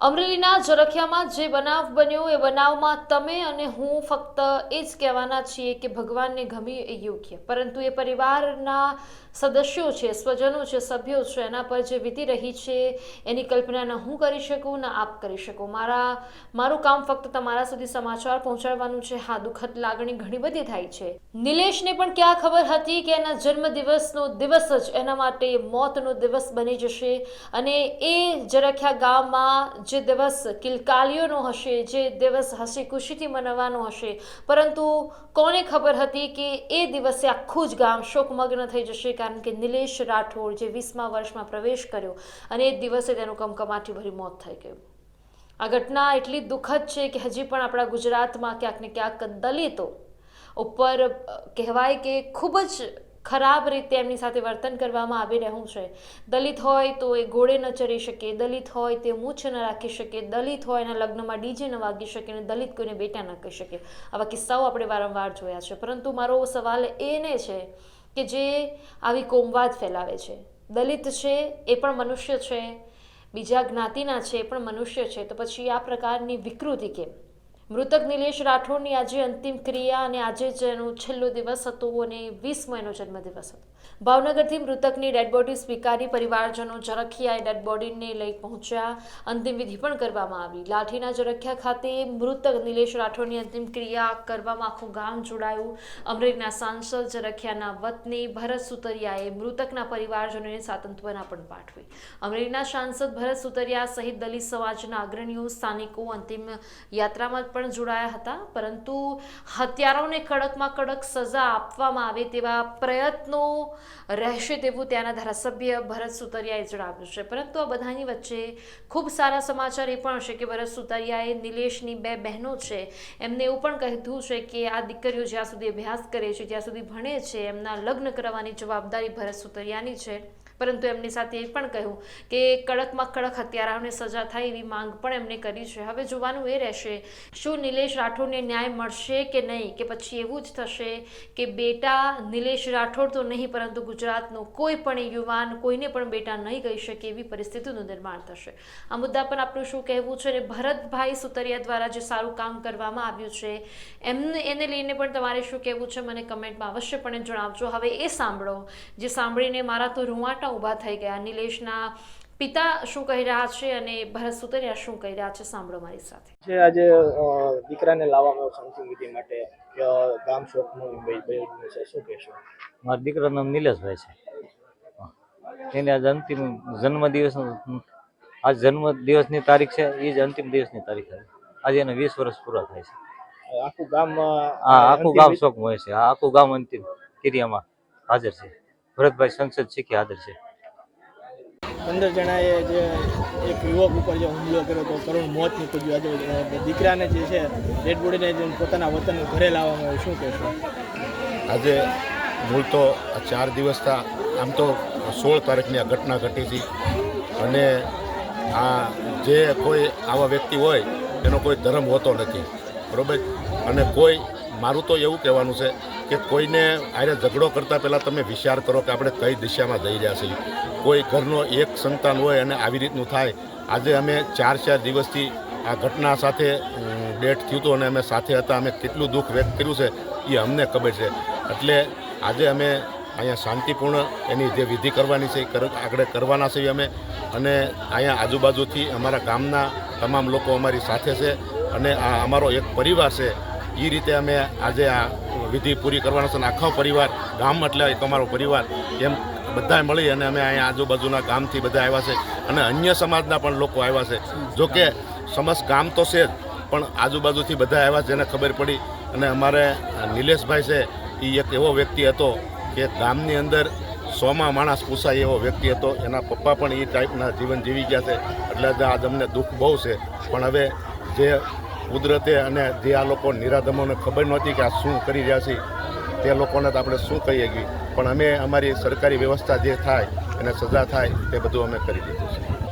અમરેલીના જરખિયામાં જે બનાવ બન્યો એ બનાવમાં તમે અને હું ફક્ત એ જ કહેવાના છીએ કે ભગવાનને ગમ્યું એ યોગ્ય. પરંતુ એ પરિવારના સદસ્યો છે, સ્વજનો છે, સભ્યો છે, એના પર જે વીતી રહી છે, એની કલ્પના ન હું કરી શકું, ન આપ કરી શકું. મારા, મારું કામ ફક્ત તમારા સુધી સમાચાર પહોંચાડવાનું છે. હા, દુઃખદ લાગણી ઘણી બધી થાય છે. નિલેશને પણ ક્યાં ખબર હતી કે એના જન્મદિવસનો દિવસ જ એના માટે મોતનો દિવસ બની જશે અને એ જરખિયા ગામમાં જે દિવસ કિલકાલીઓનો હશે, જે દિવસ હસી ખુશીથી મનાવવાનો હશે. પરંતુ કોને ખબર હતી કે એ દિવસે આખું જ ગામ શોકમગ્ન થઈ જશે કારણ કે નિલેશ રાઠોડ જે વીસમા વર્ષમાં પ્રવેશ કર્યો અને એ દિવસે તેનું કમકમાટી ભરી મોત થઈ ગયું. આ ઘટના એટલી દુઃખદ છે કે હજી પણ આપણા ગુજરાતમાં ક્યાંક ને ક્યાંક દલિતો ઉપર કહેવાય કે ખૂબ જ ખરાબ રીતે એમની સાથે વર્તન કરવામાં આવી રહ્યું છે? દલિત હોય તો એ ઘોડે ન ચડી શકે, દલિત હોય તે મૂછ ન રાખી શકે, દલિત હોય એના લગ્નમાં ડીજે ન વાગી શકે અને દલિત કોઈને બેટા ન કહી શકે. આવા કિસ્સાઓ આપણે વારંવાર જોયા છે. પરંતુ મારો સવાલ એને છે કે જે આવી કોમવાદ ફેલાવે છે. દલિત છે એ પણ મનુષ્ય છે, બીજા જ્ઞાતિના છે એ પણ મનુષ્ય છે, તો પછી આ પ્રકારની વિકૃતિ કેમ? મૃતક નિલેશ રાઠોડની આજે અંતિમ ક્રિયા અને આજે જ એનો છેલ્લો દિવસ હતો અને વીસમો એનો જન્મદિવસ હતો. ભાવનગરથી મૃતકની ડેડ બોડી સ્વીકારી પરિવારજનો ઝરખિયાએ ડેડ બોડીને લઈ પહોંચ્યા. અંતિમ વિધિ પણ કરવામાં આવી. લાઠીના ઝરખિયા ખાતે મૃતક નિલેશ રાઠોડની અંતિમ ક્રિયા કરવામાં આખું ગામ જોડાયું. અમરેલીના સાંસદ ઝરખિયાના વતની ભરત સુતરિયાએ મૃતકના પરિવારજનોને સાંત્વના પણ પાઠવી અમરેલીના સાંસદ ભરત સુતરિયા સહિત દલિત સમાજના અગ્રણીઓ, સ્થાનિકો અંતિમ યાત્રામાં પણ જોડાયા હતા. પરંતુ હત્યારાઓને કડકમાં કડક સજા આપવામાં આવે તેવા પ્રયત્નો રહેશે તેવું ત્યાંના ધારાસભ્ય ભરત સુતરિયાએ જણાવ્યું છે. પરંતુ આ બધાની વચ્ચે ખૂબ સારા સમાચાર એ પણ હશે કે ભરત સુતરિયાએ નિલેશની બે બહેનો છે. એમને એવું પણ કહેતું છે કે આ દીકરીઓ જ્યાં સુધી અભ્યાસ કરે છે, જ્યાં સુધી ભણે છે, એમના લગ્ન કરવાની જવાબદારી ભરત સુતરિયાની છે. પરંતુ એમની સાથે એ પણ કહ્યું કે કડકમાં કડક હત્યારાઓને સજા થાય એવી માંગ પણ એમણે કરી છે. હવે જોવાનું એ રહેશે, શું નિલેશ રાઠોડને ન્યાય મળશે કે નહીં? કે પછી એવું જ થશે કે બેટા નિલેશ રાઠોડ તો નહીં, પરંતુ ગુજરાતનો કોઈ પણ યુવાન કોઈને પણ બેટા નહીં કહી શકે એવી પરિસ્થિતિનું નિર્માણ થશે. આ મુદ્દા પર આપણું શું કહેવું છે અને ભરતભાઈ સુતરિયા દ્વારા જે સારું કામ કરવામાં આવ્યું છે એમને એને લઈને પણ તમારે શું કહેવું છે? મને કમેન્ટમાં અવશ્યપણે જણાવજો. હવે એ સાંભળો. જે સાંભળીને મારા તો રૂવાટા ઊભા થઈ ગયા. નિલેશના પિતા શું કહી રહ્યા છે અને ભરત સુતરિયા શું કહી રહ્યા છે સાંભળો મારી સાથે. જે આજે દીકરાને લાવવામાં સમથિંગ વિધિ માટે ગામ ભાઈ ભાઈ છે. શું કહેશો? મારા દીકરાનું નામ નિલેશભાઈ છે. એને આજે અંતિમ જન્મદિવસ આજ જન્મદિવસની તારીખ છે. એ જ અંતિમ દિવસની તારીખ છે. આજે એને વીસ વર્ષ પૂરા થાય છે. આખું ગામ હા આખું ગામ શોખ હોય છે. આખું ગામ અંતિમ ક્રિયામાં હાજર છે. ભરતભાઈ સંસદ શીખી હાજર છે? પંદર જણાએ જે એક યુવક ઉપર જે હુમલો કર્યો તો કરુણ મોત નીપજ્યું. આજે દીકરાને જે છે ડેડ બોડીને જે પોતાના વતન ઘરે લાવવામાં આવ્યું. શું કહેશો? આજે મૂળ તો આ ચાર દિવસના આમ તો સોળ તારીખની આ ઘટના ઘટી હતી. અને આ જે કોઈ આવા વ્યક્તિ હોય એનો કોઈ ધર્મ હોતો નથી. બરાબર? અને કોઈ મારું તો એવું કહેવાનું છે કે કોઈને આરે ઝઘડો કરતાં પહેલાં તમે વિચાર કરો કે આપણે કઈ દિશામાં જઈ રહ્યા છીએ. કોઈ ઘરનો એક સંતાન હોય અને આવી રીતનું થાય. આજે અમે ચાર ચાર દિવસથી આ ઘટના સાથે ડેટ થયું હતું અને અમે સાથે હતા. અમે કેટલું દુઃખ વ્યક્ત કર્યું છે એ અમને ખબર છે. એટલે આજે અમે અહીંયા શાંતિપૂર્ણ એની જે વિધિ કરવાની છે એ આગળ કરવાના છીએ અમે. અને અહીંયા આજુબાજુથી અમારા ગામના તમામ લોકો અમારી સાથે છે. અને આ અમારો એક પરિવાર છે. એ રીતે અમે આજે આ વિધિ પૂરી કરવાનો છે અને આખો પરિવાર, ગામ એટલે એક અમારો પરિવાર, એમ બધા મળી અને અમે અહીંયા આજુબાજુના ગામથી બધા આવ્યા છે અને અન્ય સમાજના પણ લોકો આવ્યા છે. જો કે સમસ્ત ગામ તો છે જ, પણ આજુબાજુથી બધા આવ્યા છે, એને ખબર પડી અને અમારે નિલેશભાઈ છે એ એક એવો વ્યક્તિ હતો કે ગામની અંદર સોમાં માણસ પૂછાય એવો વ્યક્તિ હતો, એના પપ્પા પણ એ ટાઈપના જીવન જીવી ગયા છે. એટલે આજ અમને દુઃખ બહુ છે. પણ હવે જે કુદરતે અને જે આ લોકો નિરાધમોને ખબર નહોતી કે આ શું કરી રહ્યા છે, તે લોકોને તો આપણે શું કહીએ કે, પણ અમે અમારી સરકારી વ્યવસ્થા જે થાય, એને સજા થાય, તે બધું અમે કરી દીધું છે.